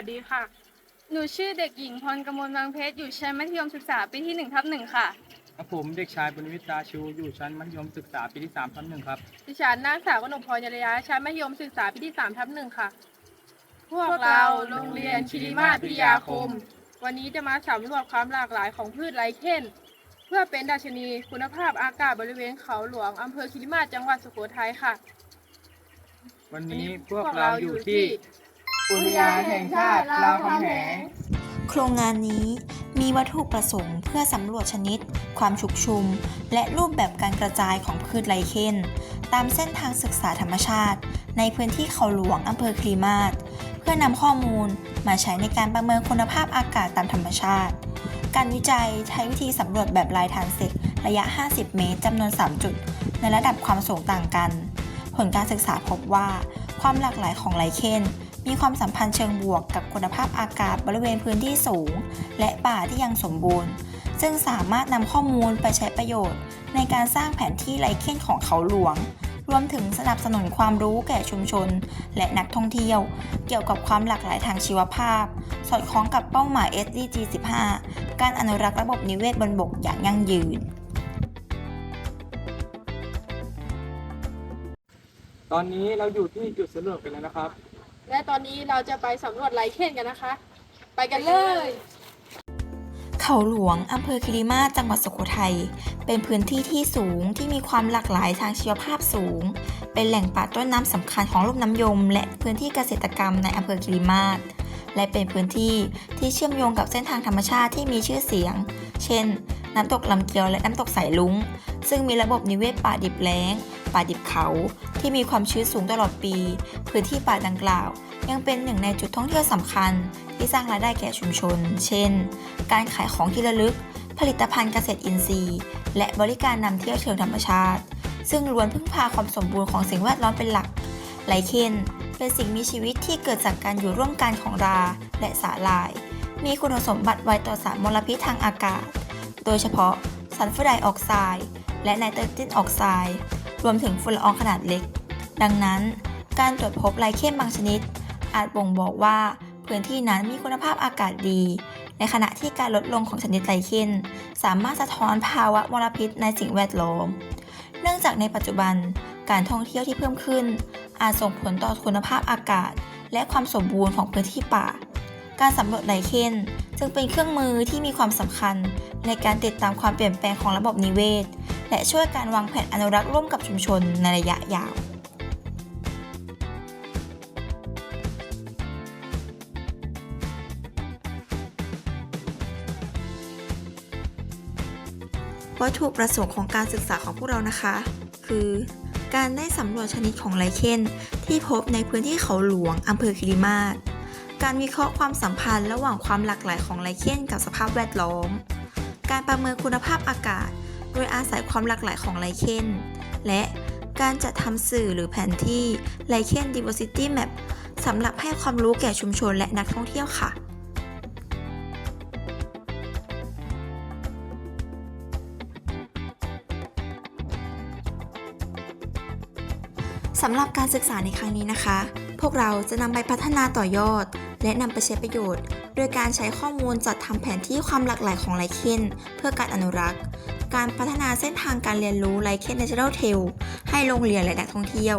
วัสดีค่ะ หนูชื่อเด็กหญิงพรกมลบางเพชร อยู่ชั้นมัธยมศึกษาปีที่หนึ่งทับหนึ่งค่ะ ครับผมเด็กชายบุญวิทย์ตาชูอยู่ชั้นมัธยมศึกษาปีที่3ทับหนึ่งครับ ดิฉันนางสาวกนกพรยรยาชั้นมัธยมศึกษาปีที่สามทับหนึ่งค่ะ พวกเราโรงเรียนคิริมาศพิทยาคม วันนี้จะมาสำรวจความหลากหลายของพืชไรเคนเพื่อเป็นดัชนีคุณภาพอากาศบริเวณเขาหลวงอำเภอคิริมาศจังหวัดสุโขทัยค่ะ วันนี้พวกเราอยู่ที่ อุทยานแห่งชาติรามคำแหงโครงงานนี้มีวัตถุประสงค์เพื่อสำรวจชนิด ความชุกชุม และรูปแบบการกระจายของพืชไลเคนตามเส้นทางศึกษาธรรมชาติ ในพื้นที่เขาหลวงอำเภอคลีมาศเพื่อนำข้อมูลมาใช้ในการประเมินคุณภาพอากาศตามธรรมชาติ การวิจัยใช้วิธีสำรวจแบบลายทานเซกระยะ 50 เมตรจำนวน 3 จุด ในระดับความสูงต่างกัน ผลการศึกษาพบว่า ความหลากหลายของไลเคน มีความสัมพันธ์เชิงบวกกับคุณภาพอากาศบริเวณพื้นที่สูง และป่าที่ยังสมบูรณ์ ซึ่งสามารถนำข้อมูลไปใช้ประโยชน์ ในการสร้างแผนที่ไลเคนของเขาหลวง รวมถึงสนับสนุนความรู้แก่ชุมชน และนักท่องเที่ยว เกี่ยวกับความหลากหลายทางชีวภาพ สอดคล้องกับเป้าหมาย SDG 15 การอนุรักษ์ระบบนิเวศบนบกอย่างยั่งยืนตอนนี้เราอยู่ที่จุดสำรวจกันแล้วนะครับ และตอนนี้เราจะไปสำรวจไรเคนกันนะคะ ไปกันเลย เขาหลวงอำเภอคิริมาจังหวัดสุโขทัย เป็นพื้นที่ที่สูงที่มีความหลากหลายทางชีวภาพสูง เป็นแหล่งป่าต้นน้ำสำคัญของลุ่มน้ำยม และพื้นที่เกษตรกรรมในอำเภอคิริมาศและเป็นพื้นที่ที่เชื่อมโยงกับเส้นทางธรรมชาติที่มีชื่อเสียง เช่น น้ำตกลำเกียวและน้ำตกสายลุง ซึ่งมีระบบนิเวศป่าดิบแล้ง ป่าดิบเขา ที่มีความชื้นสูงตลอดปี พื้นที่ป่าดังกล่าว ยังเป็นหนึ่งในจุดท่องเที่ยวสำคัญ ที่สร้างรายได้แก่ชุมชน เช่น การขายของที่ระลึก ผลิตภัณฑ์เกษตรอินทรีย์ และบริการนำเที่ยวเชิงธรรมชาติ ซึ่งล้วนพึ่งพาความสมบูรณ์ของสิ่งแวดล้อมเป็นหลักไลเคนเป็นสิ่งมีชีวิตที่เกิดจากการอยู่ร่วมกันของราและสาหร่าย มีคุณสมบัติไวต่อสารมลพิษทางอากาศ โดยเฉพาะซัลเฟอร์ไดออกไซด์ และไนโตรเจนออกไซด์รวมถึงฝุ่นละอองขนาดเล็ก ดังนั้น การตรวจพบไลเคนบางชนิด อาจบ่งบอกว่าพื้นที่นั้นมีคุณภาพอากาศดี ในขณะที่การลดลงของชนิดไลเคนสามารถสะท้อนภาวะมลพิษในสิ่งแวดล้อม เนื่องจากในปัจจุบันการท่องเที่ยวที่เพิ่มขึ้น อาจส่งผลต่อคุณภาพอากาศ และความสมบูรณ์ของพื้นที่ป่า การสำรวจไลเคนจึงเป็นเครื่องมือที่มีความสำคัญ ในการติดตามความเปลี่ยนแปลงของระบบนิเวศ และช่วยการวางแผนอนุรักษ์ร่วมกับชุมชนในระยะยาววัตถุประสงค์ของการศึกษาของพวกเรานะคะ คือ การได้สำรวจชนิดของไลเคนที่พบในพื้นที่เขาหลวงอำเภอคิริมาศการวิเคราะห์ความสัมพันธ์ระหว่างความหลากหลายของไลเคนกับสภาพแวดล้อม การประเมินคุณภาพอากาศ โดยอาศัยความหลากหลายของไลเคนและการจัดทำสื่อหรือแผนที่ไลเคน Diversity Map สำหรับให้ความรู้แก่ชุมชนและนักท่องเที่ยวค่ะสำหรับการศึกษาในครั้งนี้นะคะ พวกเราจะนำไปพัฒนาต่อยอด และนำไปใช้ประโยชน์ โดยการใช้ข้อมูลจัดทำแผนที่ความหลากหลายของไลเคนเพื่อการอนุรักษ์ การพัฒนาเส้นทางการเรียนรู้ไลเคนเนเชอรัลเทลให้โรงเรียนและนักท่องเที่ยว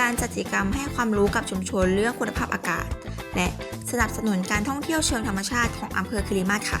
การจัดกิจกรรมให้ความรู้กับชุมชนเรื่องคุณภาพอากาศ และสนับสนุนการท่องเที่ยวเชิงธรรมชาติของอำเภอคลีมาศค่ะ